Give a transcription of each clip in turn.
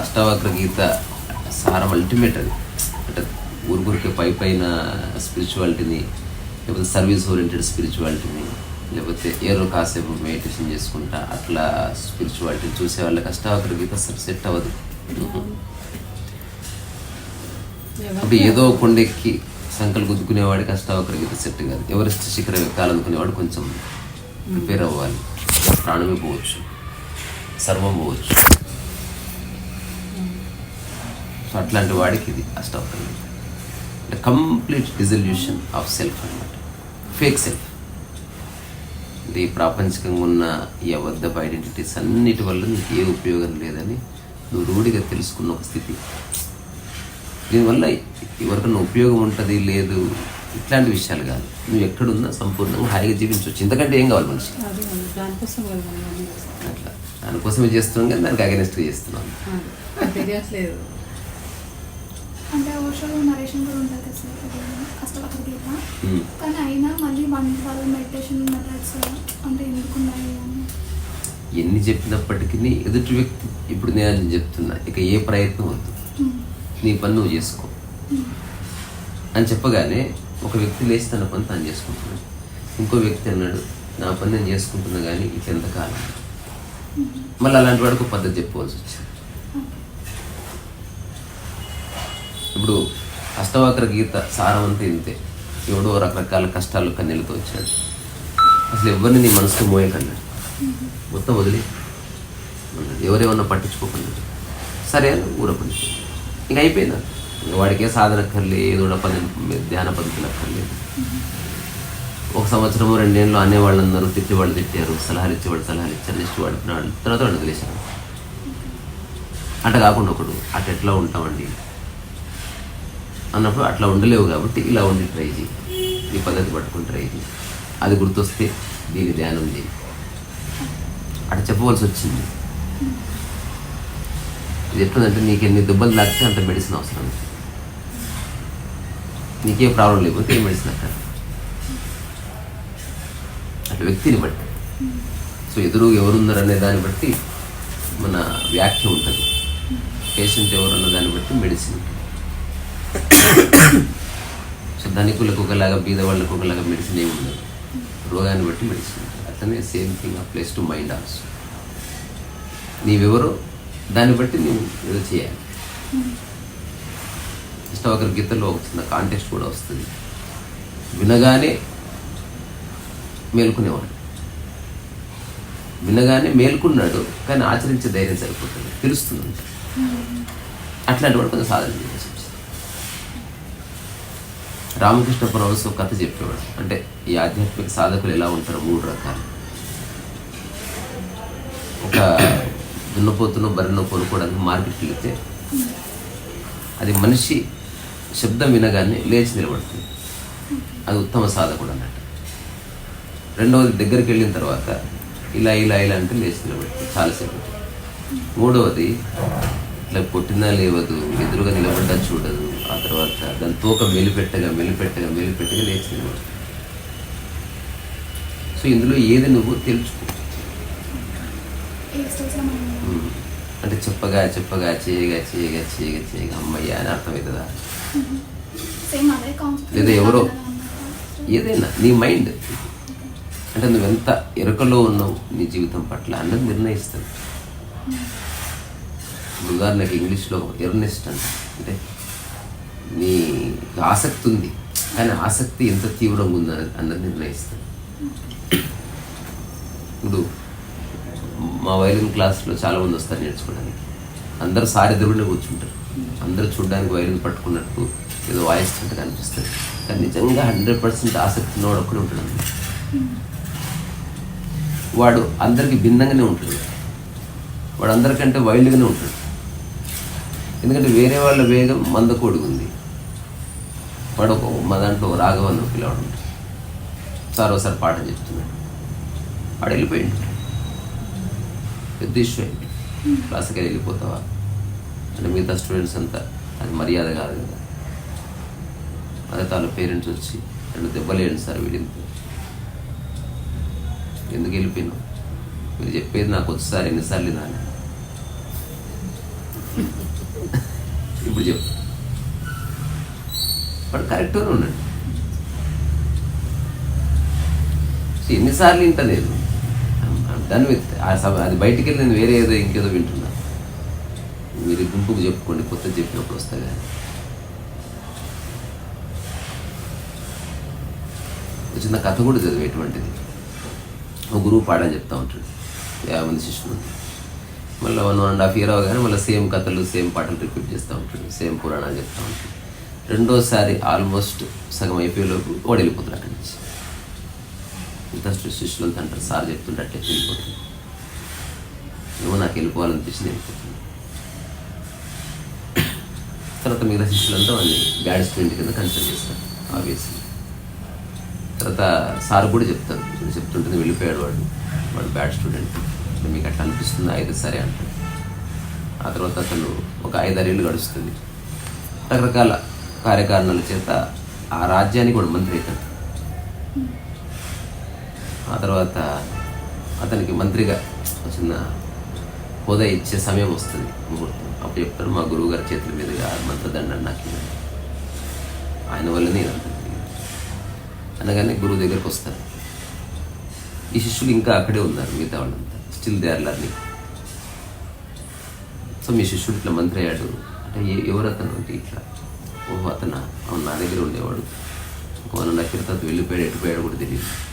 అష్టావక్ర గీత సారం అల్టిమేట్ అది. అంటే ఊరికొరికే పై పైన స్పిరిచువాలిటీని లేకపోతే సర్వీస్ ఓరియంటెడ్ స్పిరిచువాలిటీని లేకపోతే ఏరో కాసేపు మెడిటేషన్ చేసుకుంటా అట్లా స్పిరిచువాలిటీని చూసే వాళ్ళకి అష్టావక్ర గీత అసలు సెట్ అవ్వదు. ఇప్పుడు ఏదో కొండెక్కి సంకలు గుద్దుకునేవాడికి అష్టావక్ర గీత సెట్ కాదు. ఎవరెస్ట్ శిఖరం ఎక్కాలనుకునేవాడు కొంచెం ప్రిపేర్ అవ్వాలి. ప్రాణమే పోవచ్చు. సర్వం పోవచ్చు. సో అట్లాంటి వాడికి ఇది అష్టావక్ర అంటే కంప్లీట్ డిజల్యూషన్ ఆఫ్ సెల్ఫ్ అనమాట ఫేక్ సెల్ఫ్ అంటే ఈ ప్రాపంచికంగా ఉన్న ఈ అబద్ధపు ఐడెంటిటీస్ అన్నిటి వల్ల నీకు ఏ ఉపయోగం లేదని నువ్వు రూఢిగా తెలుసుకున్న ఒక స్థితి. దీనివల్ల ఎవరికన్నా ఉపయోగం ఉంటుంది లేదు ఇట్లాంటి విషయాలు కాదు నువ్వు ఎక్కడున్నా సంపూర్ణంగా హాయిగా జీవించవచ్చు ఇంతకంటే ఏం కావాలి మనిషి. అట్లా దానికోసమే చేస్తున్నాం కానీ దానికి అగెనెస్ట్గా చేస్తున్నాం అది. అది తెలియట్లేదు అంటే ఓషోలో నరేషన్ కూడా ఉంటుంది కదా సార్ అది అష్టవక్ర గీత ఉమ్. కానీ అయినా మళ్ళీ వన్ వాళ్ళ మెడిటేషన్ మెథడ్స్ అంటే ఎందుకున్నాయి అని ఎన్ని చెప్పినప్పటికీ ఎదుటి వ్యక్తి ఇప్పుడు నేను చెప్తున్నా ఇక ఏ ప్రయత్నం వద్దు. నీ పని నువ్వు చేసుకో. అని చెప్పగానే ఒక వ్యక్తి లేచి తన పని తాను చేసుకుంటున్నాడు. ఇంకో వ్యక్తి అన్నాడు నా పని నేను చేసుకుంటున్నా కానీ ఇక ఎంతకాలం మళ్ళీ అలాంటి వాడికి ఒక పద్ధతి చెప్పుకోవాల్సి వచ్చింది. ఇప్పుడు అష్టవాకర గీత సారం ఇంతే. ఎవడో రకరకాల కష్టాలు కన్నెలతో వచ్చాడు. అసలు ఎవరిని నీ మనసుకు మోయకన్నాడు? మొత్తం వదిలి. ఎవరేమన్నా పట్టించుకోకుండా. సరే అని ఊరపడి ఇంక అయిపోయింది? వాడికే వాడికి ఏ సాధన అక్కర్లేదు ఏదో ధ్యాన పద్ధతులు అక్కర్లేదు ఒక సంవత్సరము రెండేళ్ళు అనేవాళ్ళందరూ తిట్టేవాళ్ళు తిట్టారు. సలహాలు ఇచ్చేవాళ్ళు సలహాలు ఇచ్చారు. నెక్స్ట్ వాడు వాళ్ళు తర్వాత వాడు వదిలేశారు. అట్లా కాకుండా ఒకడు అటు ఎట్లా ఉంటామండి? అన్నప్పుడు అట్లా ఉండలేవు కాబట్టి ఇలా ఉండి ట్రై చేయి ఈ పద్ధతి పట్టుకుని ట్రై చేయి అది గుర్తొస్తే దీని ధ్యానం చేయి అట్లా చెప్పవలసి వచ్చింది. ఇది ఎట్లుందంటే నీకు ఎన్ని దెబ్బలు తాకితే అంత మెడిసిన్ అవసరం నీకే ప్రాబ్లం లేకపోతే ఏ మెడిసిన్ అక్కడ అటు వ్యక్తిని బట్టి. సో ఎదురు ఎవరున్నారు అనే దాన్ని బట్టి మన వ్యాఖ్య ఉంటుంది. పేషెంట్ ఎవరన్న దాన్ని బట్టి మెడిసిన్ సో ధనికులకు ఒకలాగా బీద వాళ్ళకు ఒకలాగా మెడిసిన్ ఏమి ఉండదు. రోగాన్ని బట్టి మెడిసిన్ అట్లనే same thing applies to mind also నీవెవరో దాన్ని బట్టి నువ్వు ఏదో చేయాలి. ఇష్టవకర గీతలో ఒక చిన్న కాంటెస్ట్ కూడా వస్తుంది. వినగానే మేల్కొనేవాడు. వినగానే మేల్కున్నాడు కానీ ఆచరించే ధైర్యం సరిపోతుంది తెలుస్తుంది అట్లాంటి వాడు కొంచెం సాధన చేయాల్సి రామకృష్ణ పరమహంస ఒక కథ చెప్పేవాడు. అంటే ఈ ఆధ్యాత్మిక సాధకులు ఎలా ఉంటారు మూడు రకాలు. ఒక దున్నపోతును బరినో కొనుక్కోవడానికి మార్కెట్కి వెళితే అది మనిషి శబ్దం వినగానే లేచి నిలబడుతుంది. అది ఉత్తమ సాధకుడు అన్నట్టు. రెండవది దగ్గరికి వెళ్ళిన తర్వాత ఇలా ఇలా ఇలా అంటే లేచి నిలబడుతుంది చాలాసేపు మూడవది ఇట్లా కొట్టినా లేవదు ఎదురుగా నిలబడ్డా చూడదు. ఆ తర్వాత దాని తోక మెలిపెట్టగా మెలిపెట్టగా మెలిపెట్టగా లేచి నిలబడుతుంది. సో ఇందులో ఏది నువ్వు తెలుసుకో ఏ స్టేజ్లో మనం ఉమ్. అంటే చెప్పగా చెప్పగా చేయగా చేయగా చేయగా చేయగా అమ్మయ్య అని అర్థమవుతుందా లేదా ఎవరో ఏదైనా నీ మైండ్ అంటే నువ్వు ఎంత ఎరుకలో ఉన్నావు నీ జీవితం పట్ల అన్నది నిర్ణయిస్తుంది ఇప్పుడు ఉదాహరణకి ఇంగ్లీష్లో ఎర్నెస్ట్ అంట అంటే నీ ఆసక్తి ఉంది కానీ ఆసక్తి ఎంత తీవ్రంగా ఉంది అన్నది నిర్ణయిస్తుంది ఇప్పుడు మా వైలిన్ క్లాస్లో చాలా మంది వస్తారు నేర్చుకోవడానికి. అందరూ సారి ఎదురుగానే కూర్చుంటారు. అందరూ చూడడానికి వైలిన్ పట్టుకున్నట్టు ఏదో వాయిస్తుంటే అనిపిస్తుంది కానీ నిజంగా హండ్రెడ్ పర్సెంట్ ఆసక్తి ఉన్నవాడు ఒక్కడే ఉంటాడు వాడు అందరికి భిన్నంగానే ఉంటాడు. వాడు అందరికంటే వైల్డ్గానే ఉంటాడు. ఎందుకంటే వేరే వాళ్ళ వేగం మందకోడిగా ఉంది. వాడు ఒక మా దాంట్లో రాఘవన్ పిల్లవాడు ఉంటాడు. సార్ ఒకసారి పాఠం చెప్తున్నాడు. వాడు వెళ్ళిపోయిండు. పెద్ద ఇష్యూ అయింది క్లాస్కి వెళ్ళిపోతావా? అంటే మిగతా స్టూడెంట్స్ అంతా అది మర్యాద కాదు కదా. అదే తాను పేరెంట్స్ వచ్చి రెండు దెబ్బలేయండి సార్ వీడింత ఎందుకు వెళ్ళిపోయినావు? మీరు చెప్పేది నాకు వచ్చేసారి ఎన్నిసార్లు వినాలి? ఇప్పుడు చెప్పు. వాడు కరెక్ట్గానే ఉన్నాడు. ఎన్నిసార్లు వింటలేదు. డన్ విత్ అది బయటికి వెళ్ళి నేను వేరే ఏదో ఇంకేదో వింటున్నా. మీరు గుంపుకు చెప్పుకోండి కొత్త చెప్పినప్పుడు వస్తా కానీ చిన్న కథ కూడా చదివే ఎటువంటిది ఒక గురువు పాడని చెప్తా ఉంటాడు. యాభై మంది శిష్యులు. మళ్ళీ one one and half year అవగానే మళ్ళీ సేమ్ కథలు సేమ్ పాటలు రిపీట్ చేస్తూ ఉంటాడు. సేమ్ పురాణాలు చెప్తూ ఉంటాడు. రెండోసారి ఆల్మోస్ట్ సగం అయిపోయేలోపు వాడు వెళ్ళిపోతున్నాడు అక్కడి నుంచి. ఇంట్రెస్ట్ శిష్యులు అంటారు సార్ చెప్తుంటే అట్లే వెళ్ళిపోతుంది ఏమో నాకు వెళ్ళిపోవాలనిపించింది వెళ్ళిపోతుంది. తర్వాత మిగతా శిష్యులంతా వాళ్ళని బ్యాడ్ స్టూడెంట్ కింద కన్సిడర్ చేస్తారు ఆబ్వియస్లీ తర్వాత సార్ కూడా చెప్తారు చెప్తుంటుంది వెళ్ళిపోయాడు వాడు వాడు బ్యాడ్ స్టూడెంట్. మీకు అట్లా అనిపిస్తుంది? అయితే సరే అంటాడు. ఆ తర్వాత అతను ఒక ఐదారేళ్ళు గడుస్తుంది. రకరకాల కార్యకారణాల చేత ఆ రాజ్యానికి కూడా మంత్రి అవుతాడు. ఆ తర్వాత అతనికి మంత్రిగా ఒక చిన్న హోదా ఇచ్చే సమయం వస్తుంది. ముహూర్తం. అప్పుడు చెప్తారు మా గురువు గారి చేతుల మీదుగా మంత్రదండాన్ని నాకు ఆయన వల్లనే ఇదంతా అనగానే గురువు దగ్గరకు వస్తారు. ఈ శిష్యులు ఇంకా అక్కడే ఉన్నారు మిగతా వాళ్ళంతా. Still they are learning so మీ శిష్యుడు ఇట్లా మంత్రి అయ్యాడు. అంటే ఎవరు అతను? అంటే ఇట్లా ఓహో అతను? అవును నా దగ్గర ఉండేవాడు. ఒక వన్ అండ్ హాఫ్ ఇయర్ తర్వాత వెళ్ళిపోయాడు ఎటుపోయాడు కూడా తెలియదు.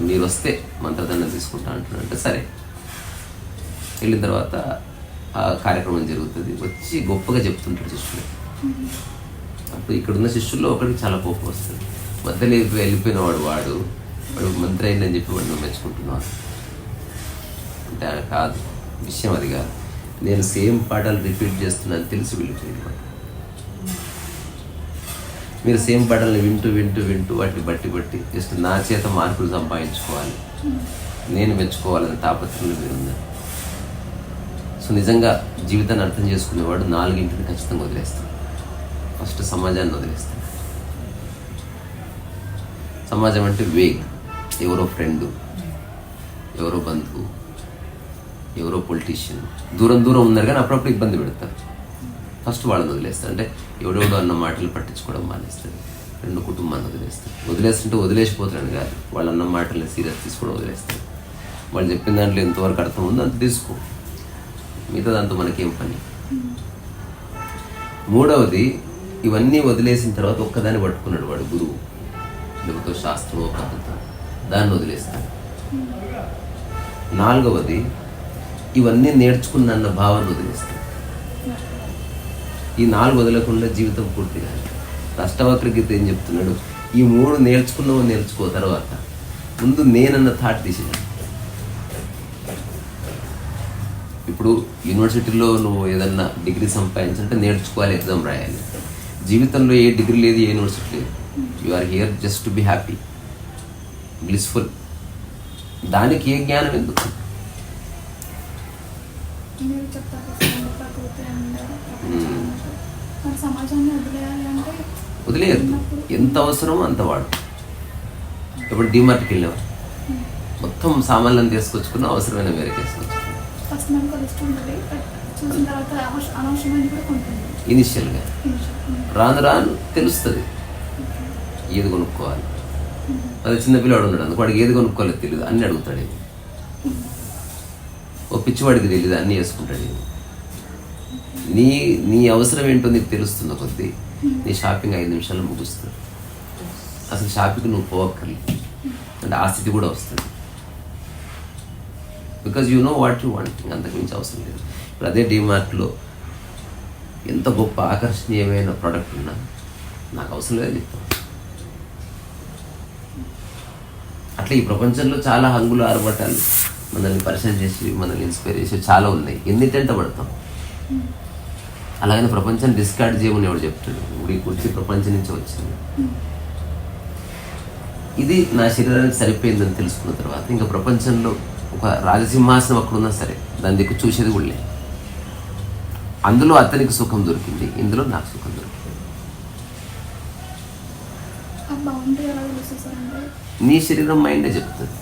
మీరు వస్తే మంత్రదండం తీసుకుంటా అంటున్నాడు అంటే సరే. వెళ్ళిన తర్వాత ఆ కార్యక్రమం జరుగుతుంది. వచ్చి గొప్పగా చెప్తుంటాడు శిష్యుడు. అప్పుడు ఇక్కడున్న శిష్యుల్లో ఒకరికి చాలా కోపం వస్తుంది. మధ్యలో వెళ్ళిపోయిన వాడు వాడు. వాడు మంత్రి అయిందని చెప్పి వాడిని మెచ్చుకుంటున్నాను అంటే కాదు. విషయం అది కాదు. నేను సేమ్ పాటలు రిపీట్ చేస్తున్నాను తెలిసి వెళ్ళిపోయింది వాడు. మీరు సేమ్ పాటల్ని వింటూ వింటూ వింటూ వాటిని బట్టి బట్టి జస్ట్ నా చేత మార్కులు సంపాదించుకోవాలి. నేను మెచ్చుకోవాలని తాపత్రయంలో మీరు సో నిజంగా జీవితాన్ని అర్థం చేసుకునేవాడు నాలుగింటిని ఖచ్చితంగా వదిలేస్తాడు. ఫస్ట్ సమాజాన్ని వదిలేస్తాడు. సమాజం అంటే వేగ్. ఎవరో ఫ్రెండు ఎవరో బంధువు ఎవరో పొలిటీషియన్. దూరం దూరం ఉన్నారు కానీ అప్పుడప్పుడు ఇబ్బంది పెడతారు. ఫస్ట్ వాళ్ళని వదిలేస్తారు అంటే ఎవడెవడో అన్న మాటలు పట్టించుకోవడం మానేస్తారు రెండు కుటుంబాన్ని వదిలేస్తారు వదిలేస్తుంటే వదిలేసిపోతారని కాదు. వాళ్ళు అన్న మాటల్ని సీరియస్ తీసుకోవడం వదిలేస్తారు. వాళ్ళు చెప్పిన దాంట్లో ఎంతవరకు అర్థం ఉందో అంత తీసుకో. మిగతా దాంతో మనకేం పని? మూడవది ఇవన్నీ వదిలేసిన తర్వాత ఒక్కదాన్ని పట్టుకున్నాడు వాడు గురువు. లేకపోతే శాస్త్రమో పద్ధతి దాన్ని వదిలేస్తాడు. నాలుగవది ఇవన్నీ నేర్చుకున్న భావాన్ని వదిలేస్తాడు. ఈ నాలుగు వదలకుండా జీవితం పూర్తిగా అష్టవక్ర గీత ఏం చెప్తున్నాడు? ఈ మూడు నేర్చుకున్నావు నేర్చుకో తర్వాత. ముందు నేనన్న థాట్ తీసేయాలి ఇప్పుడు యూనివర్సిటీలో నువ్వు ఏదన్నా డిగ్రీ సంపాదించాలంటే నేర్చుకోవాలి ఎగ్జామ్ రాయాలి. జీవితంలో ఏ డిగ్రీ లేదు ఏ యూనివర్సిటీ లేదు. You are here just to be happy blissful దానికి ఏ జ్ఞానం ఎందుకు? వదిలేయద్దు. ఎంత అవసరమో అంత వాడు. ఇప్పుడు డిమార్ట్కి వెళ్ళావు మొత్తం సామాన్లను తీసుకొచ్చుకున్నా అవసరమైన కూడా కొంటుంది. ఇనిషియల్గా రాను రాను తెలుస్తుంది. ఏది కొనుక్కోవాలి? అది చిన్న పిల్లవాడు ఉన్నాడు అందుకు వాడికి ఏది కొనుక్కోవాలో తెలియదు అన్ని అడుగుతాడు. ఓ పిచ్చివాడికి తెలియదు అన్నీ వేసుకుంటాడు. నీ నీ అవసరం ఏంటో నీకు తెలుస్తుంది కొద్దీ నీ షాపింగ్ ఐదు నిమిషాల్లో ముగుస్తుంది. అసలు షాపింగ్ నువ్వు పోవక్కర్లేదు అంటే ఆ స్థితి కూడా వస్తుంది. Because you know what you want అంతకు మించి అవసరం లేదు. ఇప్పుడు అదే డిమార్ట్లో ఎంత గొప్ప ఆకర్షణీయమైన ప్రోడక్ట్ ఉన్నా నాకు అవసరం లేదని చెప్తాను అట్లా ఈ ప్రపంచంలో చాలా హంగులు ఆరబట్టాలు మనల్ని పరిచయం చేసి మనల్ని ఇన్స్పైర్ చేసి చాలా ఉన్నాయి. ఎన్నిటంట పడతాం? అలాగని ప్రపంచాన్ని డిస్కార్డ్ చేయమని ఎవడు చెప్తాడు? ఇప్పుడు ఈ కుర్చీ ప్రపంచం నుంచి వచ్చింది. ఇది నా శరీరానికి సరిపోయిందని తెలుసుకున్న తర్వాత ఇంకా ప్రపంచంలో ఒక రాజసింహాసనం అక్కడ ఉన్నా సరే దాని దిక్కు చూసేది కూడా లేదు. అందులో అతనికి సుఖం దొరికింది ఇందులో నాకు సుఖం దొరికింది. నీ శరీరం మైండే చెప్తుంది.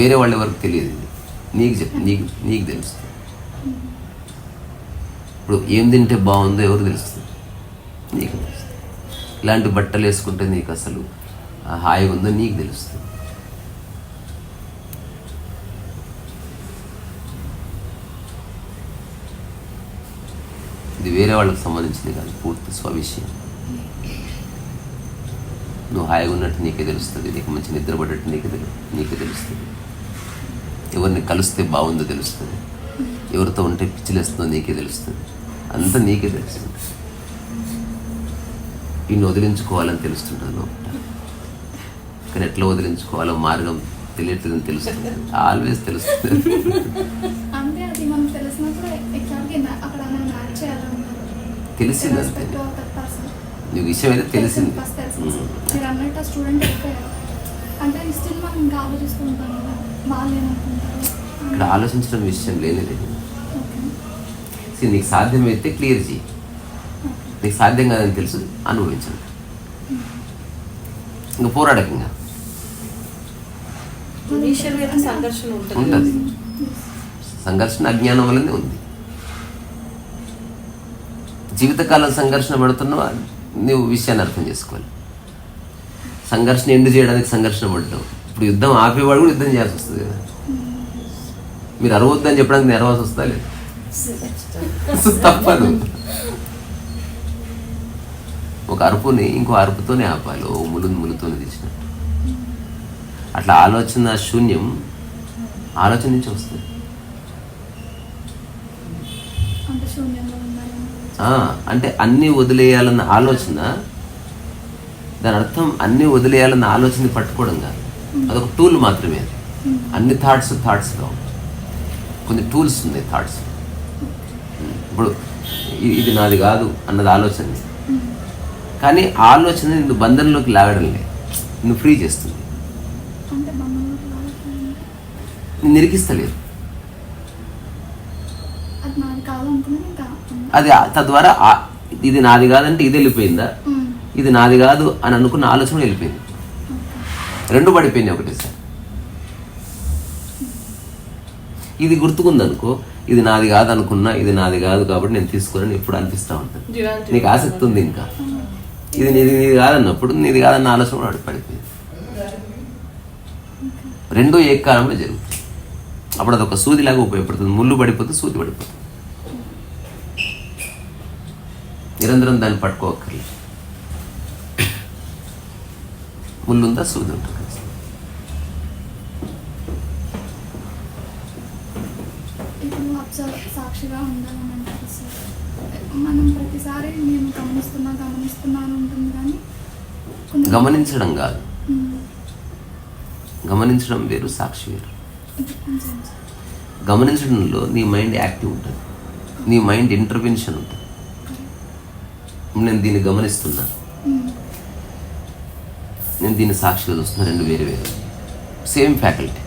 వేరే వాళ్ళ వరకు తెలియదు ఇది. నీకు చెప్ నీకు నీకు తెలుస్తుంది. ఇప్పుడు ఏం తింటే బాగుందో ఎవరు తెలుస్తుంది? నీకు తెలుస్తుంది. ఇలాంటి బట్టలు వేసుకుంటే నీకు అసలు హాయిగా ఉందో నీకు తెలుస్తుంది. ఇది వేరే వాళ్ళకి సంబంధించింది కాదు పూర్తి స్వవిషయం. నువ్వు హాయిగా ఉన్నట్టు నీకే తెలుస్తుంది నీకు మంచి నిద్ర పడ్డట్టు నీకే తెలు నీకే తెలుస్తుంది. ఎవరిని కలిస్తే బాగుందో తెలుస్తుంది. ఎవరితో ఉంటే పిచ్చిలేస్తుందో నీకే తెలుస్తుంది. అంతా నీకే తెలుస్తుంది ఈయన వదిలించుకోవాలని తెలుస్తుంటుంది లోపల. కానీ ఎట్లా వదిలించుకోవాలో మార్గం తెలియట్లేదని తెలుస్తుంది ఆల్వేస్ తెలుస్తుంది తెలిసింది అంతే. నీకు విషయం అయితే తెలిసింది. తెలిసింది. ఏమనుకుంటారు ఇక్కడ ఆలోచించడం విషయం లేనే లేదు. ఓకే See, నీకు సాధ్యమైతే క్లియర్ చేయి. నీకు సాధ్యం కాదని తెలుసు అనుభవించండి ఇంకా పోరాడక ఇంకా ఇనీషియల్గా అయితే సంఘర్షణ ఉంటుంది. ఉంటుంది. సంఘర్షణ అజ్ఞానం వల్లనే ఉంది. జీవితకాలం సంఘర్షణ పడుతున్నావా? నువ్వు విషయాన్ని అర్థం చేసుకోవాలి. సంఘర్షణ ఎండు చేయడానికి సంఘర్షణ పడ్డావు ఇప్పుడు యుద్ధం ఆపేవాడు కూడా యుద్ధం చేయాల్సి వస్తుంది కదా. మీరు అరవద్దని చెప్పడానికి నేను అరవాల్సి వస్తా లేదు? తప్పదు. ఒక అరుపుని ఇంకో అరుపుతోనే ఆపాలి. ఓ ములు ములుతోనే తీసినట్టు అట్లా ఆలోచన శూన్యం ఆలోచన నుంచి వస్తుంది. అంటే అన్నీ వదిలేయాలన్న ఆలోచన దాని అర్థం అన్నీ వదిలేయాలన్న ఆలోచన పట్టుకోవడం కాదు. అదొక టూల్ మాత్రమే అన్ని థాట్స్ థాట్స్ కావు కొన్ని టూల్స్ ఉన్నాయి థాట్స్ ఇప్పుడు ఇది నాది కాదు అన్నది ఆలోచన. కానీ ఆలోచన నిన్ను బంధంలోకి లాగడం లేదు నిన్ను ఫ్రీ చేస్తుంది. నిన్ను నిరికిస్తలేదు అది తద్వారా ఇది నాది కాదంటే ఇది వెళ్ళిపోయిందా? ఇది నాది కాదు అని అనుకున్న ఆలోచన వెళ్ళిపోయింది. రెండు పడిపోయినాయి ఒకటేసారి. ఇది గుర్తుకుందనుకో ఇది నాది కాదు అనుకున్నా ఇది నాది కాదు కాబట్టి నేను తీసుకోనని ఎప్పుడు అనిపిస్తూ ఉంటాను Duality. నీకు ఆసక్తి ఉంది ఇంకా. ఇది నీది నీది కాదన్నప్పుడు నీది కాదన్న ఆలోచన కూడా పడిపోయింది. రెండో ఏకకాలంలో జరుగుతుంది. అప్పుడు అదొక సూదిలాగా ఉపయోగపడుతుంది. ముళ్ళు పడిపోతే సూది పడిపోతుంది. నిరంతరం దాన్ని పట్టుకోక్కర్లేదు. ముళ్ళు ఉందా సూది ఉంటుంది ఇప్పుడు అబ్జర్వ్ సాక్షిగా ఉండాలని అంటారు సార్ మనం ప్రతిసారి నేను గమనిస్తున్నా గమనిస్తున్నా అని ఉంటుంది కానీ గమనించడం కాదు. గమనించడం వేరు సాక్షి వేరు. గమనించడంలో నీ మైండ్ యాక్టివ్ ఉంటుంది. నీ మైండ్ ఇంటర్వెన్షన్ ఉంటుంది. నేను దీన్ని గమనిస్తున్నా. నేను దీన్ని సాక్షిగా చూస్తున్నా రెండు వేరు వేరు. Same faculty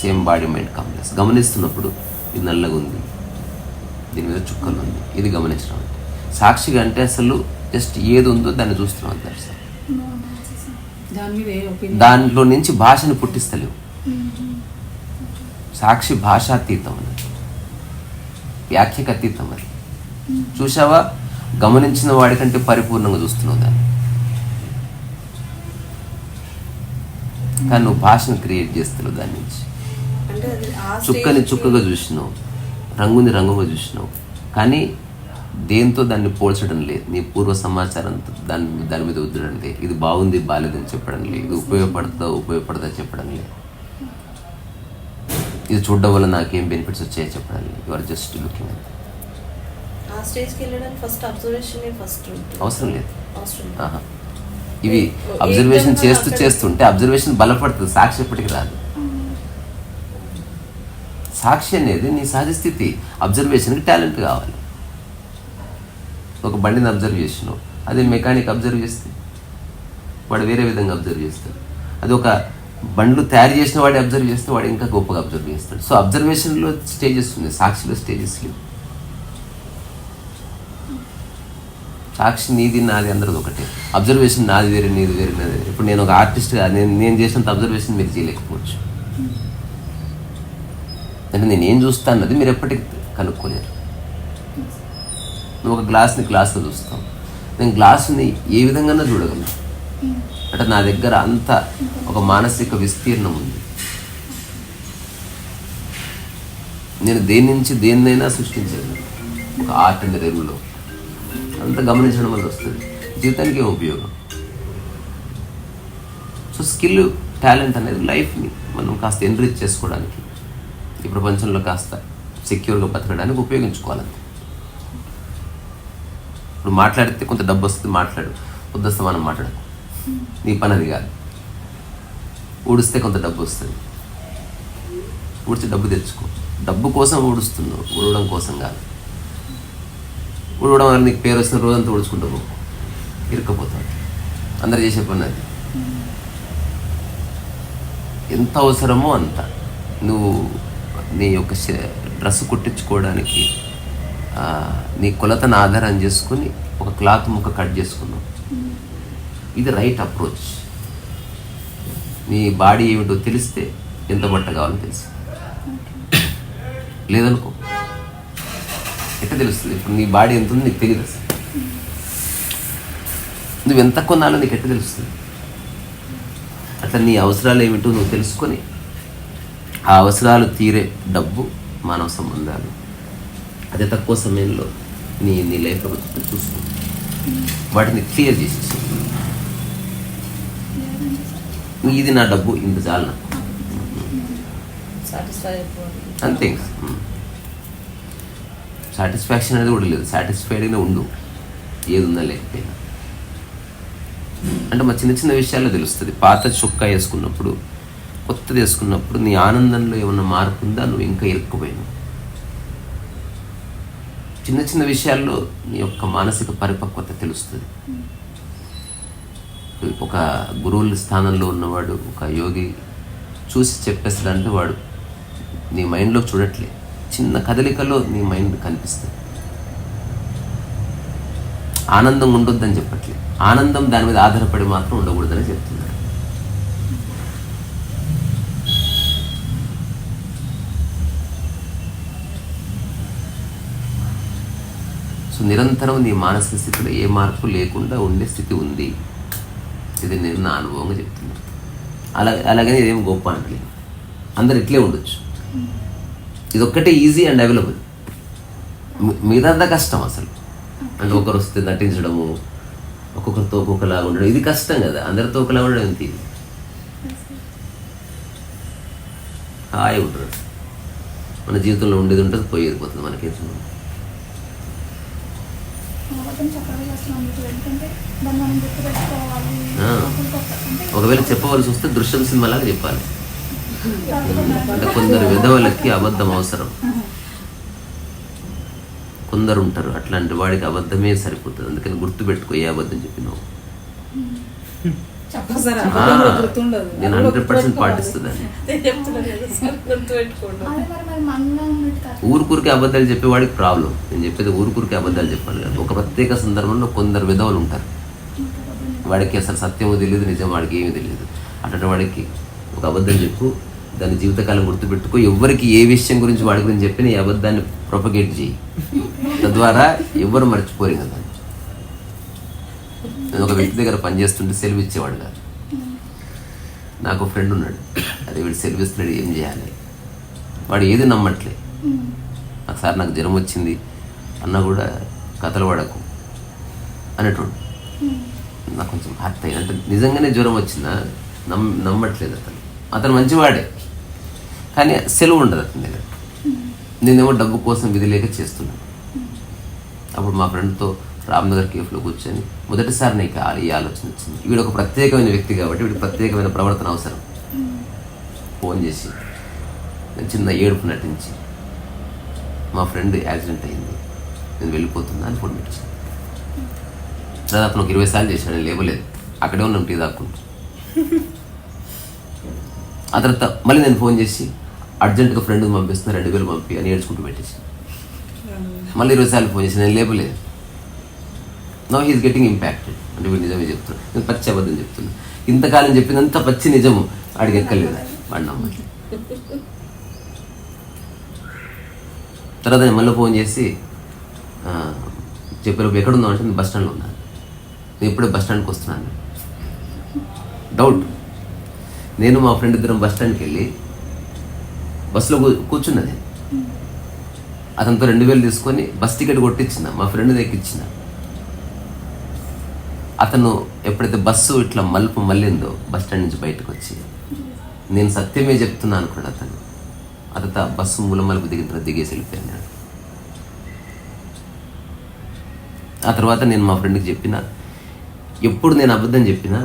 same body mind complex గమనిస్తున్నప్పుడు ఇది నల్లగా ఉంది దీని మీద చుక్కలు ఉంది. ఇది గమనించడం. అంటే సాక్షిగా అంటే అసలు జస్ట్ ఏది ఉందో దాన్ని చూస్తున్నాం అంటారు సార్. దాంట్లో నుంచి భాషను పుట్టిస్తలేవు. సాక్షి భాషాతీతం అన్నది వ్యాఖ్యకు అతీతం అది. చూసావా గమనించిన వాడికంటే పరిపూర్ణంగా చూస్తున్నావు దాన్ని. కానీ నువ్వు భాషను క్రియేట్ చేస్తున్నావు దాని నుంచి. అంటే అది ఆ చుక్కని చుక్కగా చూసినావు. రంగుని రంగుగా చూసినావు. కానీ దేంతో దాన్ని పోల్చడం లేదు. నీ పూర్వ సమాచారంతో దాని దాని మీద ఉద్దడం లేదు. ఇది బాగుంది బాగాలేదని చెప్పడం లేదు. ఇది ఉపయోగపడుతుందా ఉపయోగపడదా చెప్పడం లేదు. ఇది చూడడం వల్ల నాకేం బెనిఫిట్స్ వచ్చాయో చెప్పడం లేదు. యు ఆర్ జస్ట్ లుకింగ్ అంతే అవసరం లేదు. ఇవి అబ్జర్వేషన్ చేస్తూ చేస్తుంటే అబ్జర్వేషన్ బలపడుతుంది. సాక్షి ఎప్పటికి రాదు. సాక్షి అనేది నీ సహజ స్థితి. అబ్జర్వేషన్కి టాలెంట్ కావాలి. ఒక బండిని అబ్జర్వ్ చేసినావు. అదే మెకానిక్ అబ్జర్వ్ చేస్తే వాడు వేరే విధంగా అబ్జర్వ్ చేస్తాడు. అది ఒక బండ్లు తయారు చేసిన వాడు అబ్జర్వ్ చేస్తే వాడు ఇంకా గొప్పగా అబ్జర్వ్ చేస్తాడు. సో అబ్జర్వేషన్లో స్టేజెస్ ఉన్నాయి. సాక్షిలో స్టేజెస్ లేవు. సాక్షి నీది నాది అందరిది ఒకటే. అబ్జర్వేషన్ నాది వేరే నీది వేరే నాది వేరే. ఇప్పుడు నేను ఒక ఆర్టిస్ట్గా నేను నేను చేసినంత అబ్జర్వేషన్ మీరు చేయలేకపోవచ్చు. అంటే నేను ఏం చూస్తా అన్నది మీరు ఎప్పటికీ కనుక్కోలేరు. నువ్వు ఒక గ్లాస్ని గ్లాస్లో చూస్తావు. నేను గ్లాసుని ఏ విధంగా చూడగలను. అంటే నా దగ్గర అంత ఒక మానసిక విస్తీర్ణం ఉంది. నేను దేని నుంచి దేన్నైనా సృష్టించగలను. ఒక ఆర్ట్ అండ్ రెరువులో అంత గమనించడం వల్ల వస్తుంది. జీవితానికి ఏం ఉపయోగం? సో స్కిల్ టాలెంట్ అనేది లైఫ్ని మనం కాస్త ఎన్రిచ్ చేసుకోవడానికి ఈ ప్రపంచంలో కాస్త సెక్యూర్గా బతకడానికి ఉపయోగించుకోవాలంతే. ఇప్పుడు మాట్లాడితే కొంత డబ్బు వస్తుంది మాట్లాడు. వద్దస్తా మనం మాట్లాడకు నీ పని అది కాదు. ఊడిస్తే కొంత డబ్బు వస్తుంది. ఊడ్చి డబ్బు తెచ్చుకో. డబ్బు కోసం ఊడుస్తున్నావు ఊడడం కోసం కాదు. ఊడవడం వల్ల నీకు పేరు వచ్చిన రోజంతా ఊడ్చుకుంటూ పో. ఇరుక్కపోతావు. అందరు చేసే పని అది. ఎంత అవసరమో అంత. నువ్వు నీ యొక్క డ్రెస్ కుట్టించుకోవడానికి నీ కొలతను ఆధారం చేసుకుని ఒక క్లాత్ ముక్క కట్ చేసుకున్నావు ఇది రైట్ అప్రోచ్ నీ బాడీ ఏమిటో తెలిస్తే ఎంత బట్ట కావాలో తెలుసు. లేదనుకో. ఎట్లా తెలుస్తుంది? ఇప్పుడు నీ బాడీ ఎంత ఉంది నీకు తెలియదు అసలు నువ్వు ఎంత కొనాలో నీకు ఎట్లా తెలుస్తుంది? అట్లా నీ అవసరాలు ఏమిటో నువ్వు తెలుసుకొని ఆ అవసరాలు తీరే డబ్బు మానవ సంబంధాలు. అతి తక్కువ సమయంలో నీ నీ లైఫ్లో చూసుకో. వాటిని క్లియర్ చేసేసి ఇది నా డబ్బు ఇంత చాలు నాకు. అంతే సాటిస్ఫాక్షన్ అనేది కూడా లేదు. సాటిస్ఫైడ్గానే ఉండు. ఏది ఉందా లేకపోయినా. అంటే మా చిన్న చిన్న విషయాల్లో తెలుస్తుంది. పాత చొక్కా వేసుకున్నప్పుడు కొత్త తీసుకున్నప్పుడు నీ ఆనందంలో ఏమన్నా మార్పు ఉందా నువ్వు ఇంకా ఇరుక్కుపోయినావు. చిన్న చిన్న విషయాల్లో నీ యొక్క మానసిక పరిపక్వత తెలుస్తుంది. ఒక గురువుల స్థానంలో ఉన్నవాడు ఒక యోగి చూసి చెప్పేస్తాడంటే వాడు నీ మైండ్లో చూడట్లే. చిన్న కదలికలో నీ మైండ్ కనిపిస్తుంది. ఆనందం ఉండొద్దని చెప్పట్లే. ఆనందం దాని మీద ఆధారపడి మాత్రం ఉండకూడదని చెప్తున్నాడు. సో నిరంతరం నీ మానసిక స్థితిలో ఏ మార్పు లేకుండా ఉండే స్థితి ఉంది. ఇది నేను నా అనుభవంగా చెప్తున్నాను అలా అలాగని ఇదేం గొప్ప అంటలేదు అందరు ఇట్లే ఉండొచ్చు. ఇది ఒక్కటే ఈజీ అండ్ అవైలబుల్. మిగతా కష్టం అసలు. అంటే ఒకరు వస్తే నటించడము ఒక్కొక్కరితో ఒక్కొక్కలాగా ఉండడం ఇది కష్టం కదా. అందరితో ఒకలా ఉండడం ఎంత ఇది హాయి ఉంటారు మన జీవితంలో ఉండేది ఉంటుంది పోయేది పోతుంది మనకేం సంబంధం. అబద్ధం చెప్పడం కష్టం అందుకు ఎందుకంటే దాన్ని మనం గుర్తుపెట్టుకోవాలి ఆ. అసలు కొత్త అంటే ఒకవేళ చెప్పవలసి వస్తే దృశ్యం సినిమాలాగా చెప్పాలి. అంటే కొందరు విధవలకి అబద్ధం అవసరం. కొందరు ఉంటారు అట్లాంటి వాడికి అబద్ధమే సరిపోతుంది. అందుకని గుర్తుపెట్టుకో ఏ అబద్ధం చెప్పినావు. నేను హండ్రెడ్ పర్సెంట్ పాటిస్తుందని ఊరుకూరికి అబద్ధాలు చెప్పేవాడికి ప్రాబ్లం. నేను చెప్పేది ఊరుకూరికి అబద్ధాలు చెప్పాలి కాదు. ఒక ప్రత్యేక సందర్భంలో కొందరు విధవలు ఉంటారు. వాడికి అసలు సత్యము తెలియదు నిజం వాడికి ఏమీ తెలియదు. అటువంటి వాడికి ఒక అబద్ధం చెప్పు దాని జీవితకాలం గుర్తుపెట్టుకో. ఎవరికి ఏ విషయం గురించి వాడి గురించి చెప్పిన ఈ అబద్ధాన్ని ప్రొపగేట్ చేయి. తద్వారా ఎవ్వరు మర్చిపోరు కదా. నేను ఒక వ్యక్తి దగ్గర పనిచేస్తుంటే సెలవు ఇచ్చేవాడు కాదు. నాకు ఫ్రెండ్ ఉన్నాడు. అదే వీడు సెలవు ఇస్తున్నాడు ఏం చేయాలి? వాడు ఏది నమ్మట్లే. ఒకసారి నాకు జ్వరం వచ్చింది అన్న కూడా కథలు పడకు అనేటోడు. నాకు కొంచెం హార్ట్ అయ్యి అంటే నిజంగానే జ్వరం వచ్చిందా? నమ్ నమ్మట్లేదు అతను. అతను మంచివాడే కానీ సెలవు ఉండదు అతని దగ్గర. నేనేమో డబ్బు కోసం విధి లేక చేస్తున్నాను. అప్పుడు మా ఫ్రెండ్తో రామ్నగర్ కేఫ్లో కూర్చొని మొదటిసారి నీకు ఈ ఆలోచన వచ్చింది. వీడు ఒక ప్రత్యేకమైన వ్యక్తి కాబట్టి వీడికి ప్రత్యేకమైన ప్రవర్తన అవసరం. ఫోన్ చేసి నేను చిన్న ఏడుపు నటించి మా ఫ్రెండ్ యాక్సిడెంట్ అయింది. నేను వెళ్ళిపోతున్నా అని ఫోన్ పెట్టాను దాదాపు అతను ఒక ఇరవై సార్లు చేశాడు నేను లేవలేదు. అక్కడే ఉన్నాం టీ దాక్కుంటూ ఆ తర్వాత మళ్ళీ నేను ఫోన్ చేసి అర్జెంటుగా ఫ్రెండ్కి పంపిస్తున్నా రెండు వేలు పంపి అని ఏడ్చుకుంటూ పెట్టేసి. మళ్ళీ ఇరవై సార్లు ఫోన్ చేసి నేను లేపలేదు నో హీస్ గెటింగ్ ఇంపాక్టెడ్ అంటే వీడు నిజమే చెప్తున్నాడు. నేను పచ్చి అబద్ధం చెప్తున్నాను. ఇంతకాలం చెప్పినంత పచ్చి నిజము వాడికి ఎక్కలేదు వాడి నమ్మకి తర్వాత నేను మళ్ళీ ఫోన్ చేసి ఆ, చెప్పారు ఎక్కడ అంటే బస్ స్టాండ్లో ఉన్నాను. నేను ఇప్పుడే బస్ స్టాండ్కి వస్తున్నాను. డౌట్. నేను మా ఫ్రెండ్ ఇద్దరం బస్ స్టాండ్కి వెళ్ళి బస్సులో కూ- అతనితో రెండు వేలు తీసుకొని బస్ టికెట్ కొట్టించిన మా ఫ్రెండ్ దగ్గర ఇచ్చిన అతను ఎప్పుడైతే బస్సు ఇట్లా మలుపు మళ్ళిందో బస్ స్టాండ్ నుంచి బయటకు వచ్చి నేను సత్యమే చెప్తున్నాను అనుకోండి అతను. అతత బస్సు మూల మలుపు దిగిన తర్వాత దిగేసి వెళ్ళిపోయినాడు. ఆ తర్వాత నేను మా ఫ్రెండ్కి చెప్పిన ఎప్పుడు నేను అబద్ధం చెప్పినా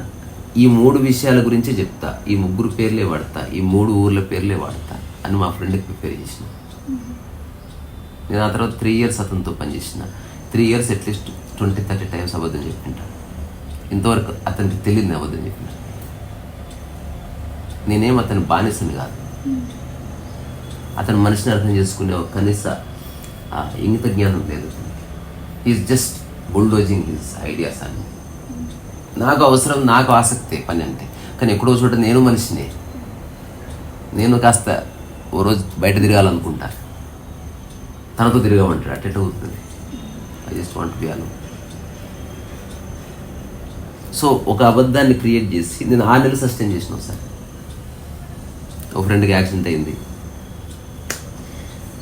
ఈ మూడు విషయాల గురించే చెప్తా ఈ ముగ్గురు పేర్లే వాడతా ఈ మూడు ఊర్ల పేర్లే వాడతా అని మా ఫ్రెండ్కి ప్రిపేర్ చేసిన. నేను ఆ తర్వాత త్రీ ఇయర్స్ అతనితో పనిచేసిన. Three years at least twenty thirty times అబద్ధం చెప్పింటా. ఇంతవరకు అతనికి తెలియదు నేను అబద్ధం చెప్పిన. నేనేం అతని బానిసని కాదు. అతను మనిషిని అర్థం చేసుకునే ఒక కనీస ఆ, ఇంగిత జ్ఞానం లేదు is just bulldozing his ideas అని. నాకు అవసరం నాకు ఆసక్తి పని అంటే. కానీ ఎక్కడో చోట నేను మనిషినే. నేను కాస్త ఓ రోజు బయట తిరగాలనుకుంటా. తనతో తిరగమంటాడు అట్ట అవుతుంది? I just want be alone so ఒక అబద్ధాన్ని క్రియేట్ చేసి నేను ఆ నెల సస్టైన్ చేసిన ఒకసారి ఒక ఫ్రెండ్కి యాక్సిడెంట్ అయింది.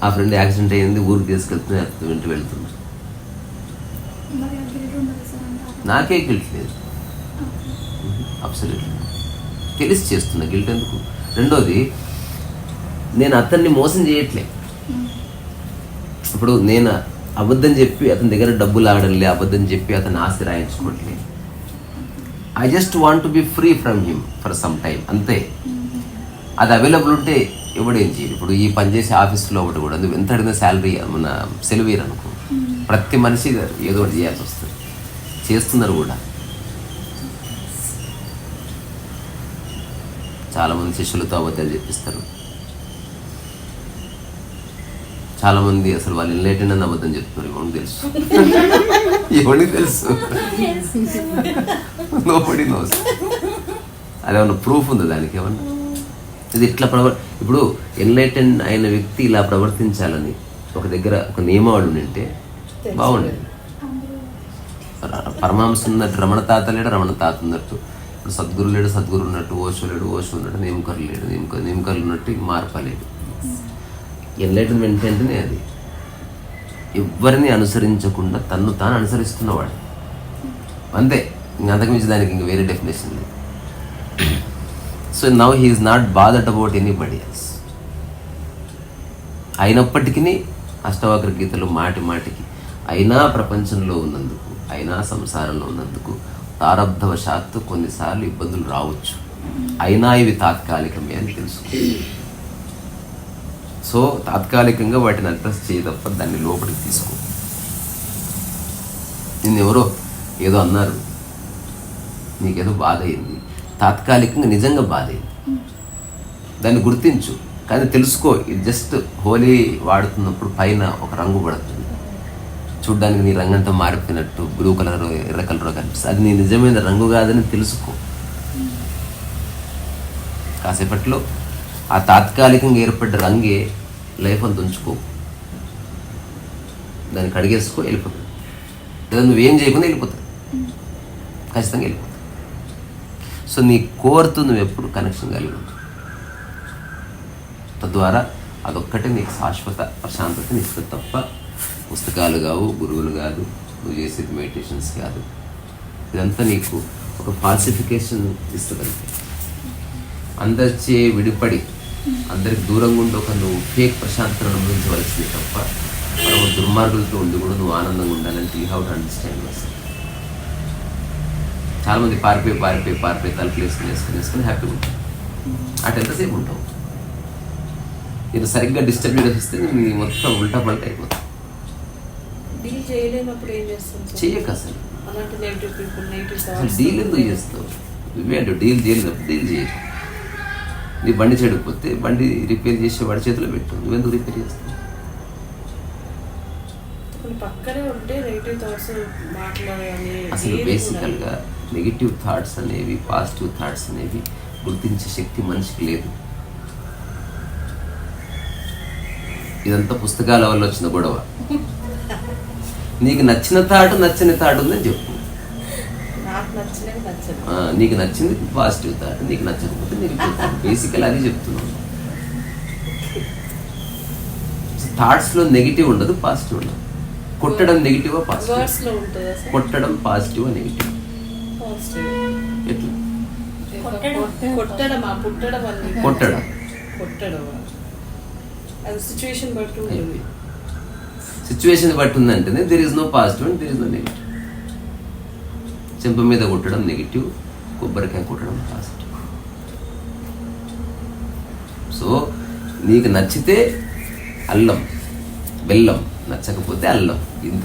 ఆ ఫ్రెండ్ యాక్సిడెంట్ అయింది ఊరికి తీసుకెళ్తున్నా అతను వెంట వెళ్తున్నా. సార్. నాకే గిల్ట్ లేదు. అబ్సల్యూట్లీ తెలిసి చేస్తున్నా గిల్ట్ ఎందుకు? రెండోది నేను అతన్ని మోసం చేయట్లే. ఇప్పుడు నేను అబద్ధం చెప్పి అతని దగ్గర డబ్బులు ఆడలే అబద్ధం చెప్పి అతన్ని ఆస్తి రాయించుకోవట్లే I just want be free from him for some time అంతే. అది అవైలబుల్ ఉంటే ఎవడేం చేయడు. ఇప్పుడు ఈ పనిచేసే ఆఫీస్లో ఒకటి కూడా నువ్వు ఎంత అడిగిన శాలరీ మన సెలవు అనుకో. ప్రతి మనిషి ఏదో ఒకటి చేయాల్సి వస్తుంది. చేస్తున్నారు కూడా. చాలామంది శిష్యులతో అబద్ధాలు చెప్పిస్తారు. చాలా మంది అసలు వాళ్ళు ఎన్లైటెండ్ అని అబద్ధం చెప్తున్నారు. ఎవరికి తెలుసు? ఎవరికి తెలుసు? నోబడి నోస్ అదేమన్నా ప్రూఫ్ ఉంది దానికి ఏమన్నా? ఇది ఇట్లా ప్రవర్ ఇప్పుడు ఎన్లైటెండ్ అయిన వ్యక్తి ఇలా ప్రవర్తించాలని ఒక దగ్గర ఒక నియమావళి ఉంటే బాగుండేది. పరమహంస ఉన్నట్టు రమణ తాత లేడు? రమణ తాత ఉన్నట్టు. ఇప్పుడు సద్గురు లేడు సద్గురు ఉన్నట్టు ఓషో లేడు ఓషో ఉన్నట్టు నేమకర్లు లేడు నేమక నేమకర్లు ఉన్నట్టు ఇంక మార్పలేడు ఎన్లైటన్మెంట్ అంటేనే అది. ఎవరిని అనుసరించకుండా తన్ను తాను అనుసరిస్తున్నవాడు. అంతే. ఇంక అంతకుమించి దానికి ఇంక వేరే డెఫినేషన్ లేదు. So now he is not bothered about anybody else అయినప్పటికీ అష్టవక్ర గీతలు మాటి మాటికి అయినా ప్రపంచంలో ఉన్నందుకు అయినా సంసారంలో ఉన్నందుకు ప్రారబ్ధవశాత్తు కొన్నిసార్లు ఇబ్బందులు రావచ్చు. అయినా ఇవి తాత్కాలికమే అని తెలుసుకో సో తాత్కాలికంగా వాటిని అడ్రస్ చేయ తప్ప దాన్ని లోపలికి తీసుకో. నిన్న ఎవరో ఏదో అన్నారు. నీకేదో బాధ అయింది. తాత్కాలికంగా నిజంగా బాధ అయింది. దాన్ని గుర్తించు. కానీ తెలుసుకో ఇది జస్ట్ హోలీ వాడుతున్నప్పుడు పైన ఒక రంగు పడుతుంది. చూడ్డానికి నీ రంగంతా మారిపోయినట్టు బ్లూ కలర్ ఎర్ర కలర్ కనిపిస్తుంది. అది నీ నిజమైన రంగు కాదని తెలుసుకో. కాసేపట్లో ఆ తాత్కాలికంగా ఏర్పడ్డ రంగే లైఫ్ అంత ఉంచుకో దాన్ని కడిగేసుకో వెళ్ళిపోతుంది లేదా నువ్వేం చేయకుండా వెళ్ళిపోతుంది ఖచ్చితంగా వెళ్ళిపోతుంది సో నీ కోరుతూ నువ్వు ఎప్పుడు కనెక్షన్ కలిగి తద్వారా అదొక్కటే నీకు శాశ్వత ప్రశాంతతని ఇస్తుంది తప్ప పుస్తకాలు కావు గురువులు కాదు నువ్వు చేసేది మెడిటేషన్స్ కాదు. ఇదంతా నీకు ఒక ఫాల్సిఫికేషన్ ఇస్తుంది అందరిచే విడిపడి అందరికి దూరంగా ఉండి ఒక నువ్వు ఫేక్ ప్రశాంతతను అనుభవించవలసింది తప్ప పరమ దుర్మార్గులతో ఉండి కూడా నువ్వు ఆనందంగా ఉండాలంటే you have to understand worse చాలా మంది పారిపోయి పారిపోయి పారిపోయి తలుపులు వేసుకుని వేసుకుని వేసుకుని హ్యాపీగా ఉంటావు అటు ఎంతసేపు ఉంటావు? నేను సరిగ్గా డిస్టర్బ్ చేస్తే నీ మొత్తం ఉల్టా పల్టా సార్? చెయ్యక అసలు. అసలు డీల్ ఎందుకు చేస్తావు? డీల్ చేయలేనప్పుడు డీల్ చేయకు నీ బండి చెడిపోతే బండి రిపేర్ చేసే వాడి చేతిలో పెట్టు. నువ్వెందుకు రిపేర్ చేస్తావు అసలు బేసికల్గా నెగిటివ్ థాట్స్ అనేవి పాజిటివ్ థాట్స్ అనేవి గుర్తించే శక్తి మనిషికి లేదు. ఇదంతా పుస్తకాల వల్ల వచ్చిన గొడవ. నీకు నచ్చిన థాట్ నచ్చని థాట్ ఉందని చెప్పు. నాకు నచ్చదు. ఆ, నీకు నచ్చింది పాజిటివ్ థాట్ నీకు నచ్చకపోతే థాట్ బేసికల్ అది చెప్తున్నాను థాట్స్లో నెగిటివ్ ఉండదు పాజిటివ్ ఉండదు. కొట్టడం నెగిటివా పాజిటివ్ వర్డ్స్లో ఉంటుందా సార్? కొట్టడం పాజిటివ్ నెగిటివ్ ఎట్లా? కొట్టడం సిచ్యువేషన్ బట్టి ఉందంటేనే there is no positive and there is no negative చెంప మీద కొట్టడం నెగిటివ్ కొబ్బరికాయ కొట్టడం పాజిటివ్. సో నీకు నచ్చితే అల్లం బెల్లం నచ్చకపోతే అల్లం ఇంతే.